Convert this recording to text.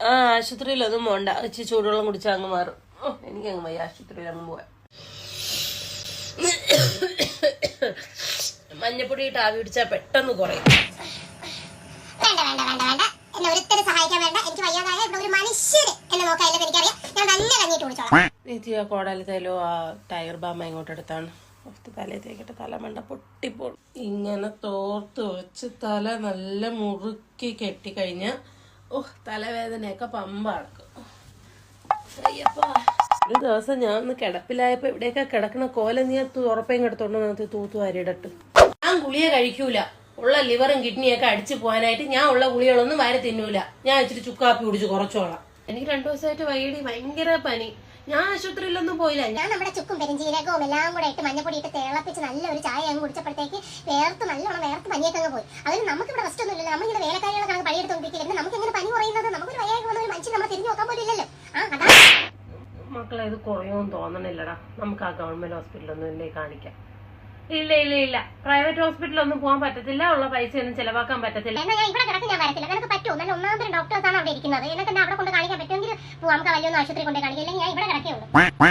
ആ ആശുപത്രിയിലൊന്നും പോണ്ട. ഇച്ചിരി ചൂടുവെള്ളം കുടിച്ചാൽ അങ്ങ് മാറും. എനിക്ക് എനിക്കങ്ങ് വയ്യ. ആശുപത്രിയിൽ അങ്ങ് പോവാൻ മഞ്ഞപ്പൊടി ഇട്ട് ആവി പിടിച്ചാൽ പെട്ടെന്ന് കുറയും. വേണ്ട വേണ്ട വേണ്ട വേണ്ട. എന്നെ ഒരുത്തരും സഹായിക്കാൻ വേണ്ട. എനിക്ക് വയ്യാതായ ഇവിടെ ഒരു മനുഷ്യര് എന്നെ എനിക്കറിയാം. ഞാൻ തന്നെ കഞ്ഞിട്ട് കുടിച്ചോളാം. കോടാലത്തേലോ ആ ടയർ ബാമ ഇങ്ങോട്ട് എടുത്താണ് തലയിലേക്കിട്ട് തലമണ്ട പൊട്ടിപ്പോൾ ഇങ്ങനെ തോർത്ത് വെച്ച് തല നല്ല മുറുക്കി കെട്ടിക്കഴിഞ്ഞ ഓ തലവേദനയൊക്കെ പമ്പ അടക്കും. അയ്യപ്പാ. ഒരു ദിവസം ഞാൻ ഒന്ന് കിടപ്പിലായപ്പോ ഇവിടെയൊക്കെ കിടക്കണ കോല നീ ഉറപ്പയും കിടത്തോണ്ട് നിർത്തി തൂത്തു വാരിയിടട്ട്. ഞാൻ ഗുളിയെ കഴിക്കൂല. ഉള്ള ലിവറും കിഡ്നിയൊക്കെ അടിച്ചു പോകാനായിട്ട് ഞാൻ ഉള്ള ഗുളികളൊന്നും വാരി തിന്നൂല. ഞാൻ ഇച്ചിരി ചുക്കാപ്പി കുടിച്ച് കുറച്ചോളാം. എനിക്ക് രണ്ടു ദിവസമായിട്ട് വൈകി ഭയങ്കര പനി. ഞാൻ ആശുപത്രിയിലൊന്നും പോയില്ല. ഞാൻ നമ്മുടെ ചുക്കും പെരിഞ്ചീരകവും എല്ലാം കൂടെ ഇട്ട് മഞ്ഞപ്പൊടി ഇട്ട് തിളപ്പിച്ച് നല്ലൊരു ചായ അങ്ങ് കുടിച്ചപ്പോഴത്തേക്ക് വേർത്ത് നല്ലോണം വേർത്ത് പനിയൊക്കെ അങ്ങ് പോയി. അതിന് നമുക്ക് ഇവിടെ റെസ്റ്റ് ഒന്നും ഇല്ലല്ലോ. നമ്മളിങ്ങനെ വേലക്കാരികളെ കണക്ക് പണിയെടുത്തോണ്ടിരിക്കില്ല നമുക്ക് എങ്ങനെ പനി കുറയുന്നത്? നമുക്കൊരു വയ്യായി വന്ന ഒരു മനുഷ്യൻ നമ്മൾ തിരിഞ്ഞു നോക്കാൻ പോലില്ലല്ലോ ആ അതാ. മക്കളെ ഇത് കുറയുമെന്ന് തോന്നണില്ലടാ. നമുക്ക് ആ ഗവൺമെന്റ് ഹോസ്പിറ്റലൊന്നും ഇല്ലേ കാണിക്കാം. ഇല്ല ഇല്ല ഇല്ല. പ്രൈവറ്റ് ഹോസ്പിറ്റലൊന്നും പോകാൻ പറ്റത്തില്ല. ഉള്ള പൈസ ഒന്നും ചെലവാക്കാൻ പറ്റത്തില്ല. ഞാൻ ഇവിടെ കിടക്കാൻ ഞാൻ വരത്തില്ല. നിനക്ക് പറ്റുമോ നല്ല ഒന്നാമത്തെ ഡോക്ടേഴ്സ് ആണ് അവിടെ ഇരിക്കുന്നത്. എന്നൊക്കെ എന്നെ അവിടെ കൊണ്ട് കാണിക്കാൻ പോവാം നമുക്ക് വലിയൊന്നും ആശുപത്രി കൊണ്ടുപോയി കാണിക്കില്ല ഞാൻ ഇവിടെ കിടക്കേ ഉള്ളൂ.